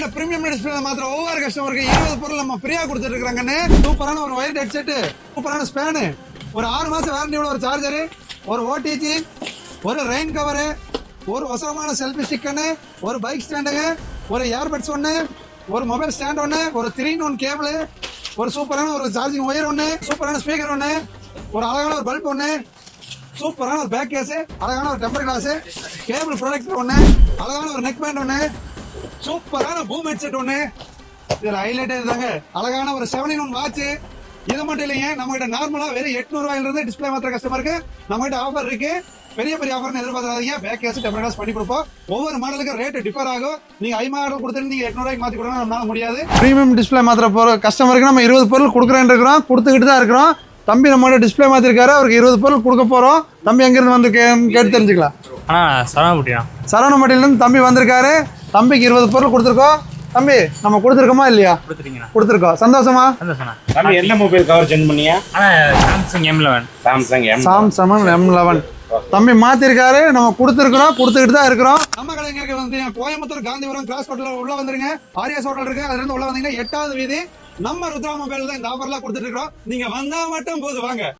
நம்மகிட்ட premium display மாத்திரம் ஒவ்வொரு கஸ்டமருக்கு இருபது பொருள் நம்ம ஃப்ரீயா கொடுத்துட்டு இருக்காங்கன்னு சூப்பரான ஒரு ஒயர் ஹெட்செட் சூப்பரான ஸ்பேனு ஒரு ஆறு மாசம் வாரண்டியோட ஒரு சார்ஜரு ஒரு ஓடிஜி ஒரு ரெயின் கவரு ஒரு வசமான செல்ஃபி ஸ்டிக்கனு ஒரு பைக் ஸ்டாண்டுங்க ஒரு ஏர்பட்ஸ் ஒன்று ஒரு மொபைல் ஸ்டாண்ட் ஒன்று ஒரு த்ரீ ஒன் கேபிள் ஒரு சூப்பரான ஒரு சார்ஜிங் ஒயர் ஒன்று சூப்பரான ஸ்பீக்கர் ஒன்று ஒரு அழகான ஒரு பல்ப் ஒன்று சூப்பரான ஒரு பேக் கேஸு அழகான ஒரு டெம்பர் கிளாஸு கேபிள் ப்ரொடக்டர் ஒன்று அழகான ஒரு நெக் பேண்ட் ஒன்று சூப்பரான பூம் ஹெட்செட் ஒன்று இதில் ஹைலைட் இதுதாங்க. அழகான ஒரு செவன் ஒன் வாட்ச்சு இது மட்டும் இல்லைங்க நம்ம கிட்ட நார்மலா வெறும் எட்நூறுவாயிலிருந்து டிஸ்பிளே மாத்திர கஸ்டமருக்கு நம்ம கிட்ட ஆஃபர் இருக்கு. பெரிய பெரிய ஆஃபர் எதிர்பார்க்காதீங்க. பேக் கேஸ் டெம்பர் பண்ணி கொடுப்போம். ஒவ்வொரு மாடலுக்கும் ரேட் டிஃபர் ஆகும். நீங்க ஐ மாடல் கொடுத்துட்டு நீங்க எட்நூறுவாய்க்கு மாத்தி கொடுங்க நம்மளால முடியாது. பிரீமியம் டிஸ்பிளே மாத்திர போற கஸ்டமருக்கு நம்ம இருபது பொருள் கொடுக்குறேன் இருக்கிறோம். கொடுத்துக்கிட்டு தான் இருக்கிறோம். தம்பி நம்மளோட டிஸ்பிளே மாத்திருக்காரு. அவருக்கு இருபது பொருள் கொடுக்க போறோம். தம்பி எங்கிருந்து வந்து கேட்டு தெரிஞ்சுக்கலாம். அண்ணா சரவணப்பட்டியா சரவணமட்டியிலேருந்து தம்பி வந்திருக்காரு. தம்பிக்கு இருபது பொருள் கொடுத்துருக்கோம். தம்பி நம்ம கொடுத்துருக்கோமா இல்லையா? கொடுத்துட்டீங்கண்ணா. கொடுத்துருக்கோம். சந்தோஷமா? சந்தோஷண்ணா தம்பி என்ன மொபைல் கவர் சென்ட் பண்ணியா Samsung M eleven Samsung M Samsung M eleven தம்பி மாத்திருக்காரு. நம்ம கொடுத்துருக்கிறோம் கொடுத்துக்கிட்டு தான் இருக்கிறோம். நம்ம கடைங்க வந்து கோயம்புத்தூர் காந்திபுரம் கிராஸ் ஹோட்டல் உள்ள வந்துருங்க. ஆரியாஸ் ஹோட்டல் இருக்கு. அதுல இருந்து உள்ள வந்தீங்கன்னா எட்டாவது வீதி. நம்ம ருத்ரா மொபைல் தான் இந்த ஆஃபர்லாம் கொடுத்துட்டு இருக்கிறோம். நீங்க வந்தா மட்டும் போது வாங்க.